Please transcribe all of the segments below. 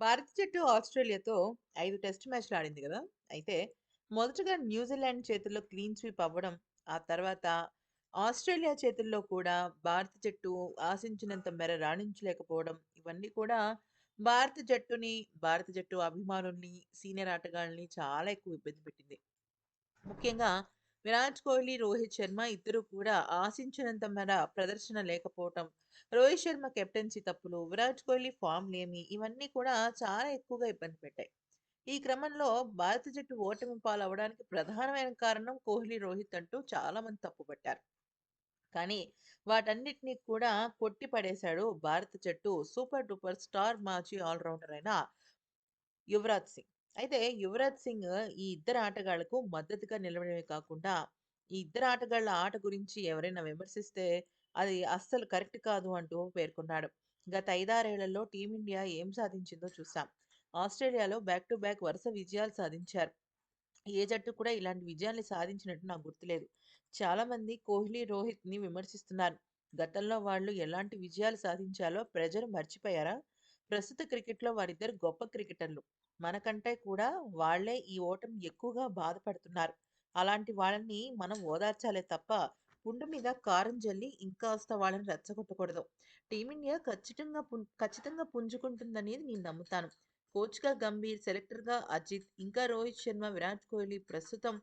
భారత జట్టు ఆస్ట్రేలియాతో ఐదు టెస్ట్ మ్యాచ్‌లు ఆడింది కదా అయితే మొదటగా న్యూజిలాండ్ చేతుల్లో క్లీన్ స్వీప్ అవ్వడం, ఆ తర్వాత ఆస్ట్రేలియా చేతుల్లో కూడా భారత జట్టు ఆశించినంత మేర రాణించలేకపోవడం, ఇవన్నీ కూడా భారత జట్టుని, భారత జట్టు అభిమానుల్ని, సీనియర్ ఆటగాళ్ళని చాలా ఎక్కువ ఇబ్బంది పెట్టింది. ముఖ్యంగా విరాట్ కోహ్లీ, రోహిత్ శర్మ ఇద్దరు కూడా ఆశించినంత మేర ప్రదర్శన లేకపోవటం, రోహిత్ శర్మ కెప్టెన్సీ తప్పులు, విరాట్ కోహ్లీ ఫామ్ లేమి ఇవన్నీ కూడా చాలా ఎక్కువగా ఇబ్బంది పెట్టాయి. ఈ క్రమంలో భారత జట్టు ఓటమి పాలవడానికి ప్రధానమైన కారణం కోహ్లీ, రోహిత్ అంటూ చాలామంది తప్పుపట్టారు. కానీ వాటన్నిటిని కూడా కొట్టి పడేశాడు భారత జట్టు సూపర్ డూపర్ స్టార్ మాజీ ఆల్రౌండర్ అయిన యువరాజ్ సింగ్. అయితే యువరాజ్ సింగ్ ఈ ఇద్దరు ఆటగాళ్ళకు మద్దతుగా నిలవడమే కాకుండా, ఈ ఇద్దరు ఆటగాళ్ళ ఆట గురించి ఎవరైనా విమర్శిస్తే అది అస్సలు కరెక్ట్ కాదు అంటూ పేర్కొన్నాడు. గత ఐదారేళ్ళలో టీమిండియా ఏం సాధించిందో చూసాం. ఆస్ట్రేలియాలో బ్యాక్ టు బ్యాక్ వరుస విజయాలు సాధించారు. ఏ జట్టు కూడా ఇలాంటి విజయాల్ని సాధించినట్టు నాకు గుర్తులేదు. చాలామంది కోహ్లీ, రోహిత్‌ని విమర్శిస్తున్నారు. గతంలో వాళ్ళు ఎలాంటి విజయాలు సాధించాలో ప్రజలు మర్చిపోయారా? ప్రస్తుత క్రికెట్‌లో వారిద్దరు గొప్ప క్రికెటర్లు. మనకంటే కూడా వాళ్ళే ఈ ఓటమి ఎక్కువగా బాధపడుతున్నారు. అలాంటి వాళ్ళని మనం ఓదార్చాలే తప్ప, పుండు మీద కారం జల్లి ఇంకాస్త వాళ్ళని రెచ్చగొట్టకూడదు. టీమిండియా ఖచ్చితంగా పుం ఖచ్చితంగా పుంజుకుంటుందనేది నేను నమ్ముతాను. కోచ్‌గా గంభీర్, సెలెక్టర్‌గా అజిత్, ఇంకా రోహిత్ శర్మ, విరాట్ కోహ్లీ ప్రస్తుతం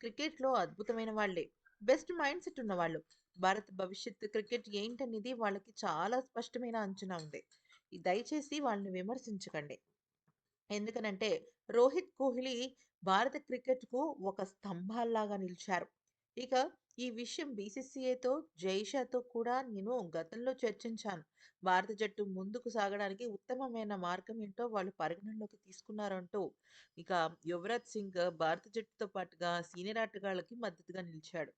క్రికెట్‌లో అద్భుతమైన వాళ్ళే. బెస్ట్ మైండ్ సెట్ ఉన్నవాళ్ళు. భారత్ భవిష్యత్ క్రికెట్ ఏంటనేది వాళ్ళకి చాలా స్పష్టమైన అంచనా ఉంది. దయచేసి వాళ్ళని విమర్శించకండి. ఎందుకనంటే రోహిత్, కోహ్లీ భారత క్రికెట్‌కు ఒక స్తంభాల్లాగా నిలిచారు. ఇక ఈ విషయం బీసీసీఐతో, జైషాతో కూడా నేను గతంలో చర్చించాను. భారత జట్టు ముందుకు సాగడానికి ఉత్తమమైన మార్గం ఏంటో వాళ్ళు పరిగణనలోకి తీసుకున్నారంటూ ఇక యువరాజ్ సింగ్ భారత జట్టుతో పాటుగా సీనియర్ ఆటగాళ్ళకి మద్దతుగా నిలిచాడు.